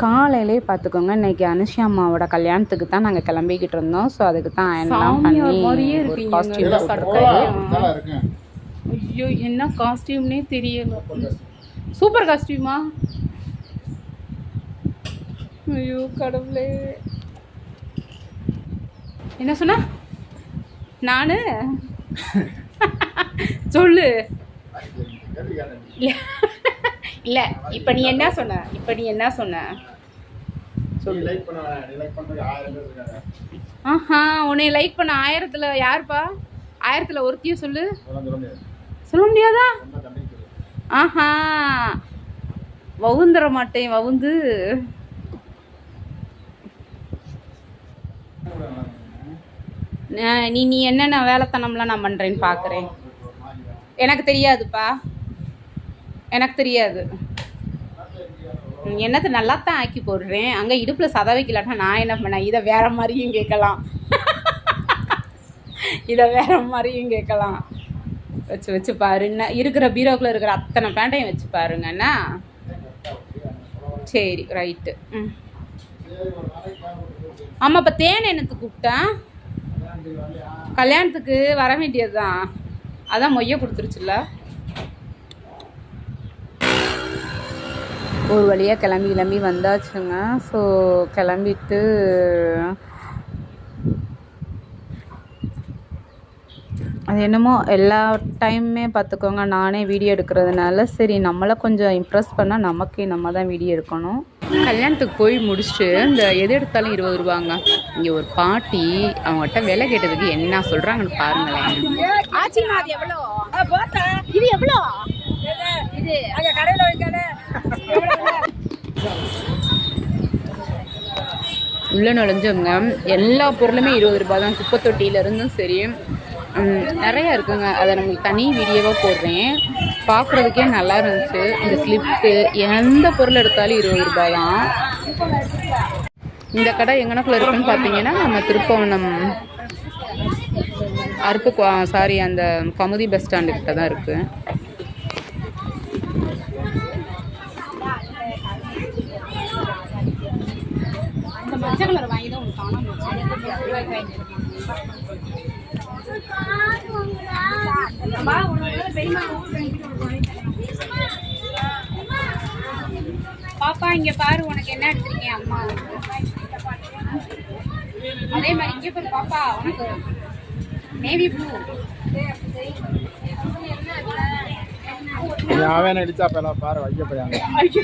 காலையிலே பார்த்துக்கோங்க இன்னைக்கு அனுஷியா அம்மாவோட கல்யாணத்துக்கு தான் நாங்கள் கிளம்பிக்கிட்டு இருந்தோம். ஸோ அதுக்கு தான் அயன்லாம் பண்ணி ஒரு. காஸ்டியூம் ஐயோ என்ன காஸ்டியூம்னே தெரியல. சூப்பர் காஸ்டியூமா ஐயோ கடவுளே. என்ன சொன்ன? நானு? சொல்லு. இல்ல இப்ப நீ என்ன சொன்ன? இப்ப நீ என்ன சொன்ன? ஆஹா உன்னை லைக் பண்ண ஆயிரத்துல யாருப்பா? ஆயிரத்துல ஒருத்தியும் சொல்லு. சொல்ல முடியாது. ஆஹா வவுந்துற மாட்டேன் வவுந்து. நீ நீ என்னென்ன வேலைத்தனம்லாம் நான் பண்ணுறேன்னு பார்க்குறேன் எனக்கு தெரியாதுப்பா. எனக்கு தெரியாது. என்னத்தை நல்லா தான் ஆக்கி போடுறேன். அங்கே இடுப்பில் சத வைக்கலாட்டா நான் என்ன பண்ணேன்? இதை வேற மாதிரியும் கேட்கலாம். இதை வேற மாதிரியும் கேட்கலாம். வச்சு வச்சு பாரு. என்ன இருக்கிற பீரோக்குள்ள இருக்கிற அத்தனை பேண்டையும் வச்சு பாருங்க என்ன சரி ரைட்டு ம். ஆமாம் இப்போ தேன் எனக்கு கூப்பிட்டேன்? கல்யாணத்துக்கு வர வேண்டியது தான் அதான் மொய்ய கொடுத்துருச்சுல்ல. ஒரு வழியாக கிளம்பி கிளம்பி வந்தாச்சுங்க. ஸோ கிளம்பிட்டு அது என்னமோ எல்லா டைமுமே பார்த்துக்கோங்க நானே வீடியோ எடுக்கிறதுனால. சரி நம்மளை கொஞ்சம் இம்ப்ரெஸ் பண்ணால் நமக்கே நம்ம தான் வீடியோ எடுக்கணும். கல்யாணத்துக்கு போய் முடிச்சுட்டு இந்த எது எடுத்தாலும் இருபது ரூபாங்க. இங்கே ஒரு பாட்டி அவங்ககிட்ட விலை கேட்டதுக்கு என்ன சொல்கிறாங்கன்னு பாருங்களேன். அது எவ்வளோ? இது எவ்வளோ? இது உள்ளே நுழைஞ்சவங்க எல்லா பொருளுமே இருபது ரூபாய் தான். குப்பை தொட்டியிலேருந்தும் சரி நிறையா இருக்குங்க. அதை நம்மளுக்கு தனி வீடியோவாக போடுறேன். பார்க்குறதுக்கே நல்லா இருந்துச்சு. இந்த ஸ்லிப்பு எந்த பொருள் எடுத்தாலும் இருபது ரூபா தான். இந்த கடை எங்கனக்குள்ள இருக்குன்னு பார்த்தீங்கன்னா நம்ம திருப்பவனம் அருப்பு சாரி அந்த கமுதி பஸ் ஸ்டாண்டு கிட்ட தான் இருக்குது மஞ்சள் கலர் வாங்கி தான் உங்களுக்கு காணாம பாப்பா இங்க பாரு உனக்கு என்ன எடுத்திருக்கேன் அம்மா? அதே மாதிரி இங்க பாரு பாப்பா உனக்கு நேவி ப்ளூ அவன் அடிச்சா பாரு வைக்க ஐயோ.